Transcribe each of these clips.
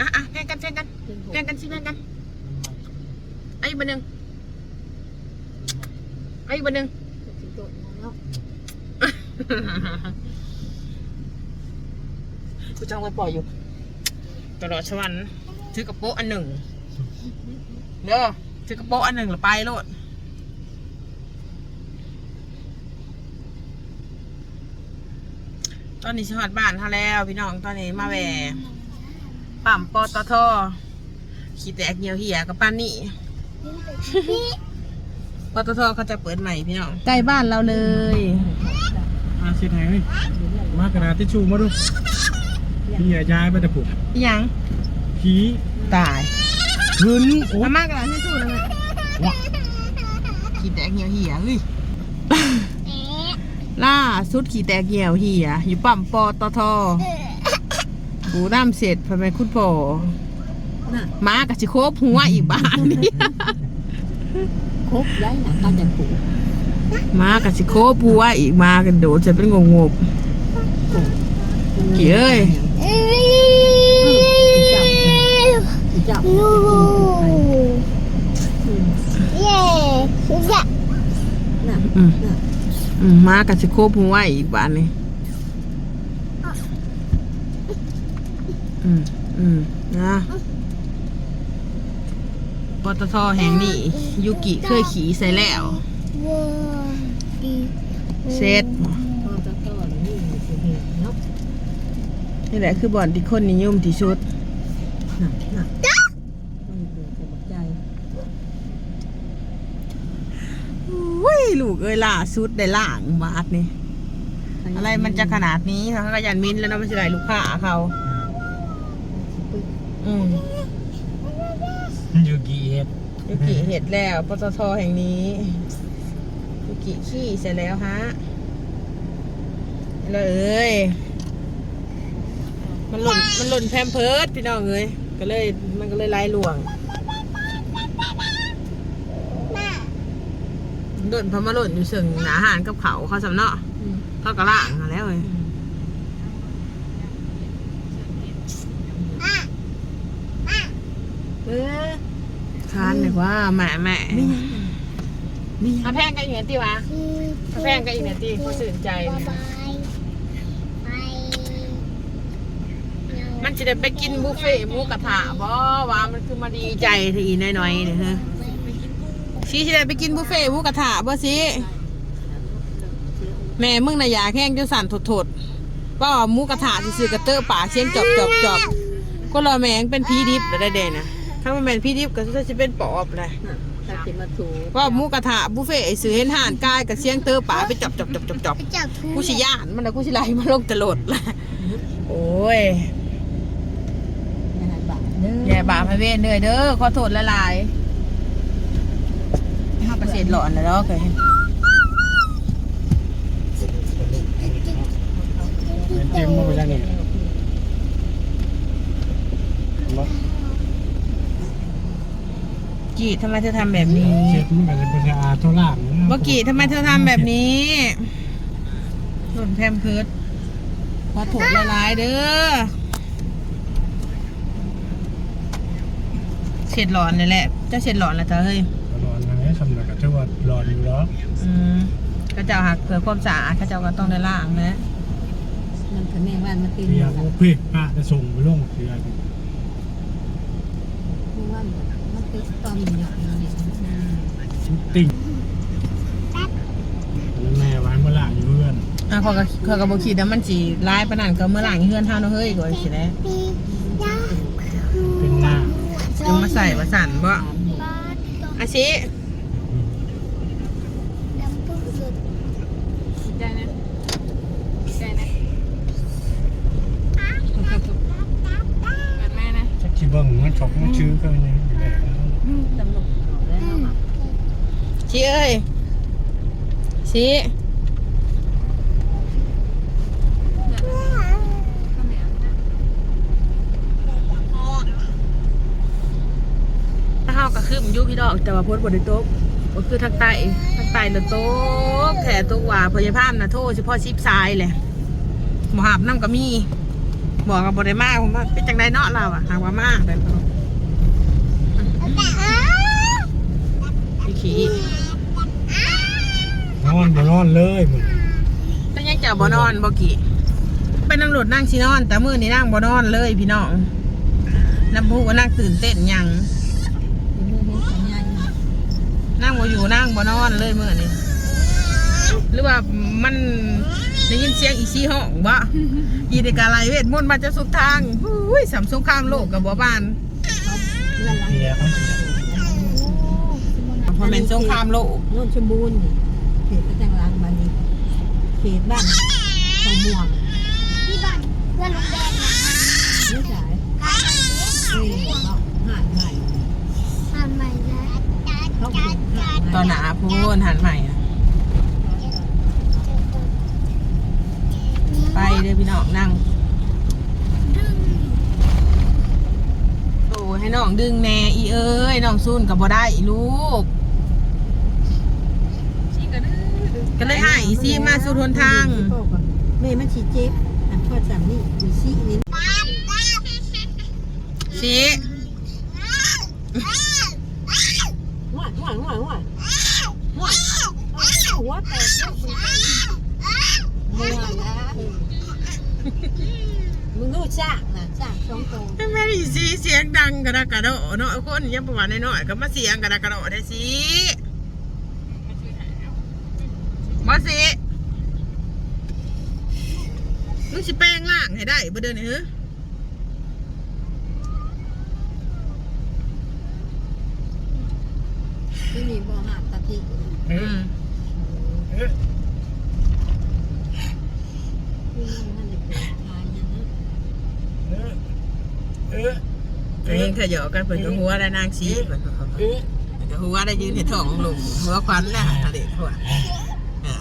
อะอะแพงกันแพงกันแพงกันสิแพงกัน ไอ้บันหนึ่งไอ้บันหนึ่งกูจ้องไปปล่อยอยู่ ตลอดชวันถือกระโปะอันหนึ่งเด้อถือกระโปะอันหนึ่งหรือไปโลดตอนนี้ชวัดบ้านท่าแล้ว พี่น้องตอนนี้มาแหว ปั๊มปตทขี่แตกเหี่ยวเหี่ยกับป้านนี่ปตทเขาจะเปิดใหม่พี่น้องใกล้บ้านเราเลยมาเช็ดให้เฮ้ยมากระดาษทิชชู่มาดูพี่อย่าย้ายไปแต่ผูกอิหยังผีตายหืนโอ้มามากกันแล้วที่สุดแล้วแม่วะขี่แตกเหี่ยวเหี่ยเฮ้ยล่าสุดขี่แตกเหี่ยวเหี่ยอยู่ปั๊มปตท ปูน้ำเสร็จพอไปคุณพ่อม้ากับชิโคบหัวอีกบ้านนี่ ครบได้หนังกันจะถูกม้ากับชิโคบหัวอีกมากันโดดจะเป็นงงงบกี่เอ้ยจับจับน่ะอืมน่ะอืมม้ากับชิโคบหัวอีกบ้านนี่ อืมอืมนะปตทแห่งนี้ยูกิเคยขี่ใส่แล้วเซตพอจะต่อหรือนี่สิเหตุเนาะนี่แหละคือบ่อนที่คนนิยมที่สุดน่ะน่ะมันเกิดจากใจอุ้ยลูกเอ้ยล่าสุดได้ล่างบาทนี่ อะไรมันจะขนาดนี้เขาก็ยันมินแล้วเนาะมันจะได้ลูกค้าเขา อืมยูกิเอ็ดยูกิเห็ดแล้วปตทแห่งนี้ยูกิขี้เสร็จแล้วฮะเลยเอ้ยมันหล่นมันหล่นแพมเพิร์ดพี่น้องเอ้ยก็เลยมันก็เลยไล่หลวงหล่นเพราะมาหล่นอยู่เชิงอาหารกับเขาเขาสำเนาะอืมเขากระล่างมาแล้วเลย เออคานเลยว่าแม่แม่ไม่ยังไม่ยังมาแพงกันอีกเนี่ยตีวะมาแพงกันอีกเนี่ยตีเขาสื่นใจเนี่ยมันจะได้ไปกินบุฟเฟ่ต์หมูกระทะบ่ว่ามันคือมาดีใจทีน้อยๆเนี่ยฮะชี้จะได้ไปกินบุฟเฟ่ต์หมูกระทะบ่สิแม่มึงน่ะอยากแห้งจนสั่นถดๆว่าหมูกระทะซื่อๆกระเตอะปากเสียงจอบจอบจอบก็รอแม่งเป็นพีดิบได้เด่นะ ถ้ามันเป็นพีดิบก็จะเป็นปอบเลยน่ะถ้าจะมาถูกว่าหมูกระทะบุฟเฟ่ต์ไอ้ซื้อเห็นห่านกายกับเสียงเตอป่าไปจับจับจับจับจับกูชิย่านมันนะกูชิไล่มาลงตลดละโอ้ยอย่าให้บาปเด้อแย่บาพระเวนเลยเด้อขอโทษละลายห้าเปอร์เซ็นต์หลอนแล้วเนาะเคยเห็นเต็มมาไปแล้วนี่มา กีทำไมเธอทำแบบนี้เช็ดมันก็จะเป็นอาเท่าล่างนะเมื่อกี้ทำไมเธอทำแบบนี้หล่นแพมเพิร์ดขอโทษละลายเด้อเช็ดหลอนนี่แหละเจ้าเช็ดหลอนแล้วเธอเฮ้ยร้อนนะสำนักกับเจ้าว่ารอนอยู่แล้วอืมก็เจ้าหักเผื่อความสะอาดก็เจ้าก็ต้องได้ล้างนะมันคะแนนว่ามันตีเสียกันโอเพ่ป้าจะส่งไปลงเสีย ไม่ว่า มันติดตอมหยอดนี่ติ่งแล้วแม่ไว้เมื่อหลังอยู่เพื่อนอะเขาก็เขาก็บอกขีดนะมันจีร้ายปานนันก็เมื่อหลังเฮือนเท่าเนาะเฮ้ยก็สิได้เป็นหน้าจึงมาใส่มาสั่นบ่อาชิได้นะได้นะแบบแม่นะชักชีเบิ้งมันชกมันชื้อก็อย่างนี้แหละ ตำรวจแล้วชิเอ้ยชิถ้าเฮาก็คือมันอยู่พี่ดอกแต่ว่าพ้นบ่ได้ตกก็คือทางใต้ทางใต้น่ะตกแค่ตกว่าพยาพามน่ะโทษเฉพาะชิปทรายแหละหมอหาบน้ำก็มีบอกกับบได้มาผมว่าเป็นจังไดเนาะเราอะหากว่ามาได้บ่ ขี้นอนบ่นอนเลยมึงเป็นยังจะบ่นอนบ่กี่เป็นตำรวจนั่งสินอน แต่มื้อนี้นั่งบ่นอนเลยพี่น้องน้ำพุก็นั่งตื่นเต้นหยังเป็นเรื่องนี้สัญญาณนั่งบ่อยู่นั่งบ่นอนเลยมื้อนี้หรือว่ามันได้ยินเสียงอีซี่ห้องบ่อีเดกาไลเวทมนต์มาจะสุดทางอุ้ยสามสงครามโลกกับบ่บ้านเรื่องหลัง เสียเขาเสียพอแม่นสงครามโลกโน่นชมบูรณ์เขตพระจังหลังบ้านนี้เขตบ้านทองม่วงพี่บอลเพื่อนลุงแดงนะไม่ใช่ร้านไหนเนี่ยเอ้ยเนาะหาดใหม่นะเขาเป็นหาดใหม่ตอนหนาพูนหันใหม่อะไปเด้อพี่น้องนั่งโอ้ให้น้องดึงแน่อีเอ้ยน้องซุนกับบ่ได้ลูกก็เลยให้ อีซี่มาสู่ทนทาง แม่มันชีเจ็บอันทอดสามนี่อยู่ซี่นี่สิหัวหัวหัวหัวหัวหัวแตกแล้วมัวนะมึงรู้จักนะจักสองตัวแม่อีซี่เสียงดังกระดากกระโดดเนาะคนยังประมาณน้อยๆก็มาเสียงกระดากกระโดดได้สิ มาสิมึงสิแปลงร่างให้ได้บ่เดินนี่เหรอที่มีบ่อหาดตะทิเออือมเออที่มันจะเป็นทายนะเออเอออันนี้ขยอกันเพิ่นก็หัวได้นางสีเพิ่นก็เออเพิ่นก็หัวได้ยืนให้ท้องลงหัวควันแล้วทะเลหัวอ่า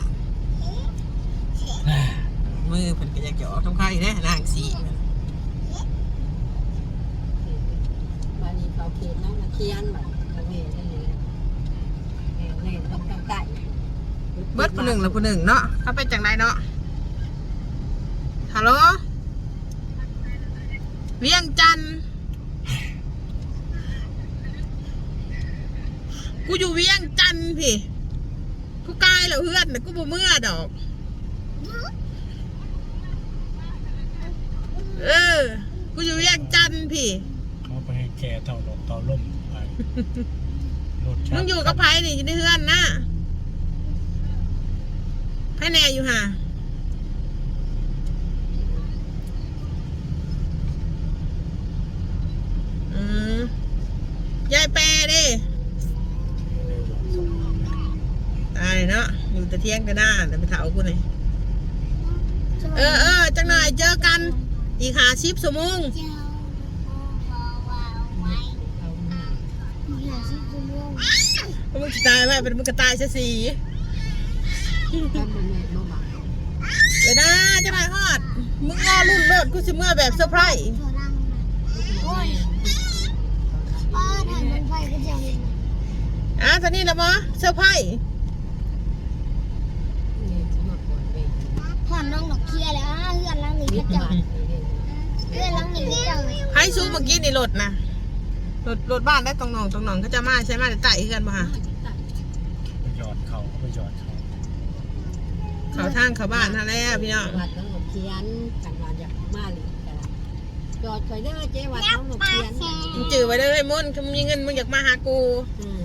มือเพิ่นก็อยากจะออกทำข้าวอีกนะนางสีบานี้เขาเขียนน้อเขียนแบบเขาเวทนี่เออเนี่ยต้องต้งไก่เบิดผู้หนึ่งแล้วผู้หนึ่งเนาะเขาเป็นจังไดเนาะฮัลโหลเวียงจันกูอยู่เวียงจันพี่กูกายแล้วเฮือนน่กูบ่เมื่อดอก เออ กูอยู่เวียงจันทน์พี่เอาไปให้แกเต่าลมเต่าล่มไปรถชัมึงอยู่กับไผนี่อยู่ในเฮือนนะไผแน่อยู่ห่าอืมยายแปรเดิตายเนาะอยู่แต่เที่ยงแต่หน้าแต่ไปเถากูหน่อยเออเออจังหน่อยเจอกัน อีกหาชิปสมงเจ้าบอกว่าไว้เอาหน้าเหลือสิบชั่วโมงมึงจะตายไหมเป็นมึงก็ตายซะสิท่านบนแม่บ่บาเดี๋ยวนะจะมาฮอด มึงรอรุ่นเลิศกูสิเมื่อแบบเซอร์ไพรส์เธอรังนะโอ้ยป้าทำมันไฟก็จะเห็นอะตอนนี้ละมอเซอร์ไพรส์เนี่ยจะมาปวดเวทผ่อนน้องดอกเคลียร์แล้วอะเพื่อนรังหนีนิก็ดจังบาทเลยเพื่อนรังหนีก็จัง ให้ซูเมื่อกี้นี่รถนะรถรถบ้านได้ตรงหนองตรงหนองก็จะมาใช่ไหมแต่ไต่กันมาไปหยอดเขาไปหยอดเขาเขาทางเขาบ้านนั่นแหละพี่น้องวัดน้องหนกเขียนกันว่าอยากมาหรือกันจอดคอยเด้อเจ๊วัดน้องหนกเขียนมึงจือไว้เลยมุ่นถ้ามึงมีเงินมึงอยากมาหากูอืม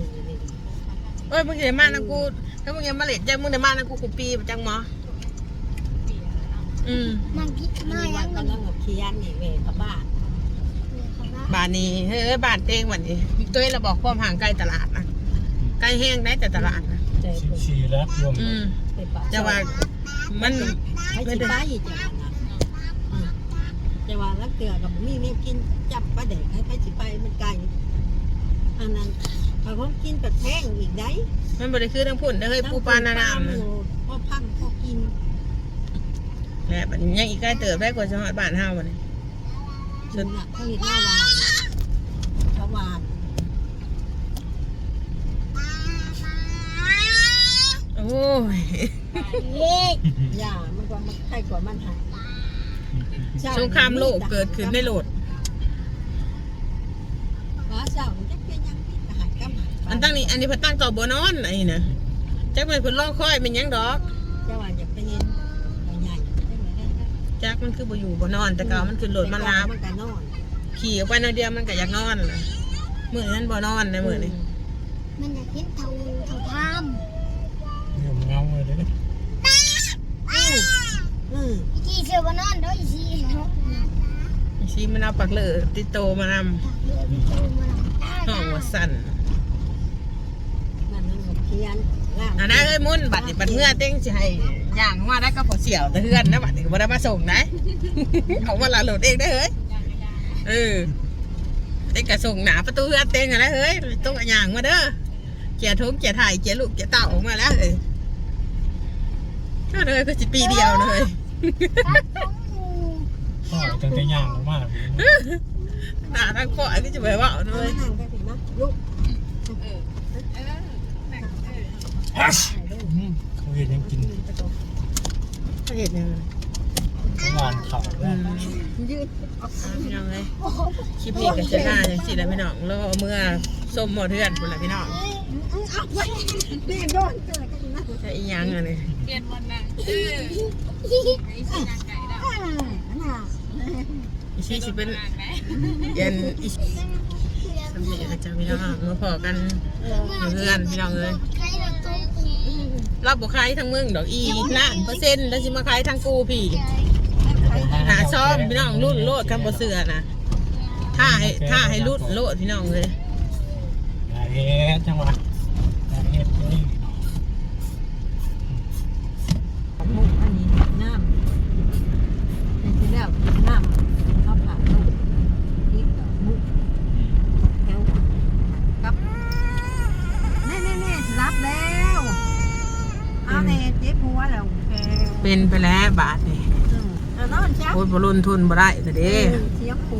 เอ้ยมึงจะมานะกูถ้ามึงยังมาเล็ดจังมึงจะมานะกูกูปีไปจังหมอ อืมนั่งคิดอันมานี้ยัวัดงกัมันนน้องหนกเขียนนี่เวทกับบ้านบ้านนี้เฮ้ยบ้านเต้งวันนี้ตัวเองเราบอกความห่างไกลตลาดนะใกล้แห้งได้แต่ตลาดนะเจ๊ชีชีแล้วรวมอืมไปปะจะว่ามัน ให้สิไปจะว่านะจะว่าลักเตือกับมีเนี่ยกินจับปลาแดกให้ไปสิไปมันไกลอันนั้นพอผมกินกับแท่งอีกได้มันบริคือทั้งพุ่นเด้อเฮ้ยปูปลานาน้ำนะพอพังพอกิน แหละบัดนี้ยังอีกใกล้เติบได้กว่าจังหวัดบ้านเฮาวันนี้จนเขาเห็นหน้าวานชาวานโอ้ยเล็กยามันก็มันไข้กว่ามันหายสงครามโลกเกิดขึ้นในโลดฟ้าเศร้ามันจะเป็นยังที่ทหารกำหันอันตั้งนี้อันนี้เพิ่นตั้งต่อบ่นอนไอ้นี่นะจักมันเพิ่นรอคอยเป็นหยังดอก จะว่าจะไปเห็นใหญ่ๆได้ไหมได้ได้ จักมันคือบ่อยู่บ่นอน แต่ก็มันขึ้นรถมารับมันก็นอนขี่ออกไปหนาเดียวมันก็อยากนอนล่ะมื้อนั้นบ่นอนในมื้อนี้มันอยากเห็นเท่าเท่าทามเดี๋ยวมันเงาเลยเด้ออืมอีกทีเสือบนอนเด้ออีกทีเนาะอีซีมันเอาปักเลอติดโตมานำตักเรือไปโจมมันห้องว่าสั่น มันนั่นก็เพียนล่าง อันนั้นเอ้ยมุ่นบัดนี้บัดเมื่อเต้งสิให้ย่างมาได้ก็พอเสี่ยวแต่เฮือนนะบัดนี้ก็บ่ได้มาส่งนะเอามาละโหลดเองได้เฮ้ยเออเต้งก็ส่งหนาประตูเฮือนเต้งอะไรเฮ้ยต้องเอาย่างมาเด้อเกียร์ทงเกียร์ไทยเกียร์ลูกเกียร์เต่าออกมาแล้วเฮ้ยก็เลยก็สิปีเดียวเลยพ่อตั้งแต่ย่างออกมาพี่หนาทั้งพ่อก็จะไปว่าเอาเลมายนั่งกันสินะลูก อืม เขาเห็นยังกินเขาเห็นยังไงหวานเขาอืมยืดยังไงคลิปนี้ก็จะน่าอย่างสิแหละพี่น้องแล้วเมื่อส้มหมดเทือนคุณละพี่น้องเอาไว้นี่โดนเจอกันนะจะอีหยังอันนี้อ่าน่ะอีซี่สิเป็นเย็นอีสสำเร็จแล้วจ้ะพี่น้องมาพอกันอยู่เพื่อนพี่น้องเลยใคร เราต้องกูรับบุคายทั้งเมืองดอกอีล้านเปอร์เซ็นต์แล้วสิมาขายทั้งกูพี่หาซ้อมพี่น้องรุ่นโลดคำบ่เสือนะถ้าให้ถ้าให้รุ่นโลดพี่น้องเลยเฮ็ดจังหวะอย่าเฮ็ดนี่ มุกอันนี้น้ำในที่แล้วน้ำเขาผ่าลูกพริกกับมุกแถวกับแน่แน่แน่รับแล้วเอาเน่เจ็บหัวแล้วแก เป็น ไปแล้วบาทนี่อืมเอานอนจ้ะโอ้ยบรุนทุนบ่ได้แต่เด้เสียงผู